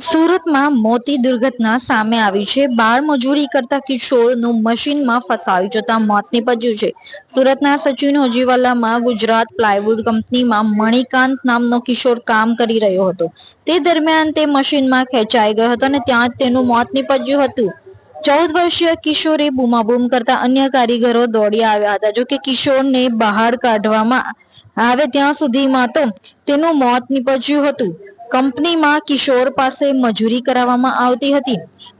સુરતમાં મોતી દુર્ઘટના સામે આવી છે. બાળ મજૂરી કરતા કિશોરનું મશીનમાં ફસાવી જતા મોત નીપજ્યું છે. સુરતના સચિન હોજીવાલામાં ગુજરાત પ્લાયવુડ કંપનીમાં મણિકાંત નામનો કિશોર કામ કરી રહ્યો હતો. તે દરમિયાન તે મશીનમાં ખેંચાઈ ગયો હતો અને ત્યાં જ તેનું મોત નીપજ્યું હતું. ચૌદ વર્ષીય કિશોરે બૂમાબૂમ કરતા અન્ય કારીગરો દોડી આવ્યા હતા. જોકે કિશોરને બહાર કાઢવામાં આવે ત્યાં સુધીમાં તો તેનું મોત નીપજ્યું હતું. કંપનીમાં કિશોર પાસે મજૂરી કરાવવામાં આવતી હતી.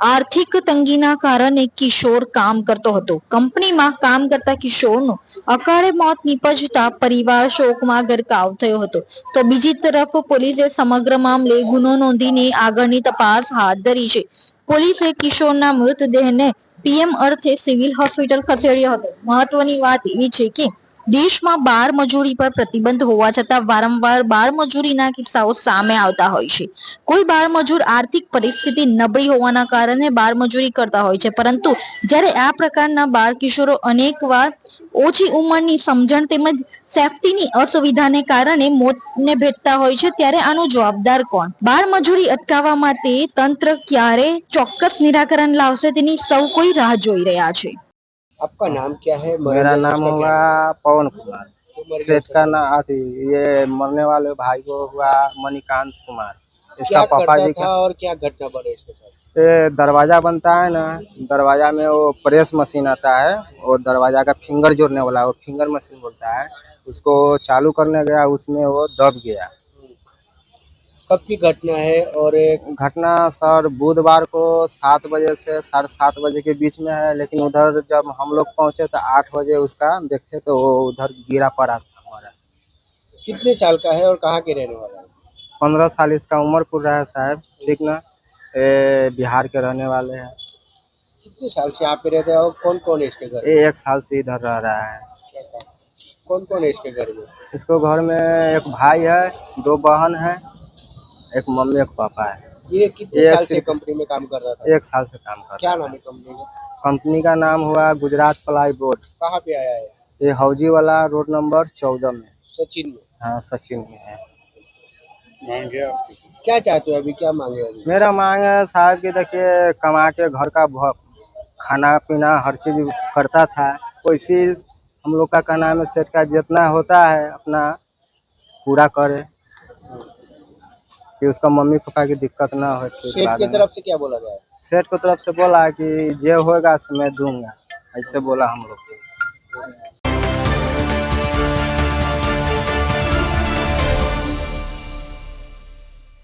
આર્થિક તંગીના કારણે કિશોર કામ કરતો હતો. કંપનીમાં કામ કરતા કિશોરનું અકાળે મોત નીપજતા પરિવાર શોકમાં ગરકાવ થયો હતો. તો બીજી તરફ પોલીસે સમગ્ર મામલે ગુનો નોંધીને આગળની તપાસ હાથ ધરી છે. પોલીસે કિશોરના મૃતદેહને પીએમ અર્થે સિવિલ હોસ્પિટલ ખસેડ્યો હતો. મહત્વની વાત એ છે કે દેશમાં બાળ મજૂરી પર પ્રતિબંધ હોવા છતાં વારંવાર બાળ મજૂરીના કિસ્સાઓ સામે આવતા હોય છે. કોઈ બાળ મજૂર આર્થિક પરિસ્થિતિ નબળી હોવાના કારણે બાળ મજૂરી કરતા હોય છે. પરંતુ જ્યારે આ પ્રકારના બાળ કિશોરો અનેકવાર ઓછી ઉંમરની સમજણ તેમજ સેફટીની અસુવિધાને કારણે મોતને ભેટતા હોય છે, ત્યારે આનો જવાબદાર કોણ? બાળ મજૂરી અટકાવવા માટે તંત્ર ક્યારે ચોક્કસ નિરાકરણ લાવશે તેની સૌ કોઈ રાહ જોઈ રહ્યા છે. आपका नाम क्या है? मेरा नाम हुआ पवन कुमार। सेठ का नाम अथी ये मरने वाले भाई को हुआ मणिकांत कुमार। इसका पापा जी का और क्या घटना बने इसके साथ? ये दरवाज़ा बनता है ना दरवाज़ा में वो प्रेस मशीन आता है वो दरवाज़ा का फिंगर जोड़ने वाला वो फिंगर मशीन बोलता है। उसको चालू करने गया उसमें वो दब गया। कब की घटना है और एक घटना सर बुधवार को सात बजे से साढ़े सात बजे के बीच में है लेकिन उधर जब हम लोग पहुँचे तो आठ बजे उसका देखे तो वो उधर गिरा पड़ा था हमारा। कितने साल का है और कहाँ के रहने वाला है? पंद्रह साल इसका उम्र पूर रहा है साहब ठीक ना? ये बिहार के रहने वाले हैं। कितने साल से यहाँ पे रहते हैं और कौन कौन है इसके घर? ये एक साल से इधर रह रहा है। कौन कौन है इसके घर में? इसको घर में एक भाई है दो बहन है एक मम्मी एक पापा है। ये कितने ये साल से सिर्फ- कंपनी में काम कर रहा था? एक साल से काम कर क्या रहा नाम है कंपनी का? है कंपनी का नाम हुआ गुजरात प्लाई बोर्ड। कहाँ पे आया है? ये हौजी वाला रोड नंबर चौदह में। सचिन में? हाँ सचिन में है। क्या चाहते हो अभी? क्या मांगे अभी? मेरा मांग है साहब कि देखिए कमा के घर का भ- खाना पीना हर चीज़ करता था। वैसे ही हम लोग का कहना है सेठ का जितना होता है अपना पूरा करे। कि उसका मम्मी पापा की दिक्कत ना हो सेठ की तरफ़ से क्या बोला जाए सेठ की तरफ़ से बोला कि जो होगा मैं दूँगा ऐसे बोला हम लोग। को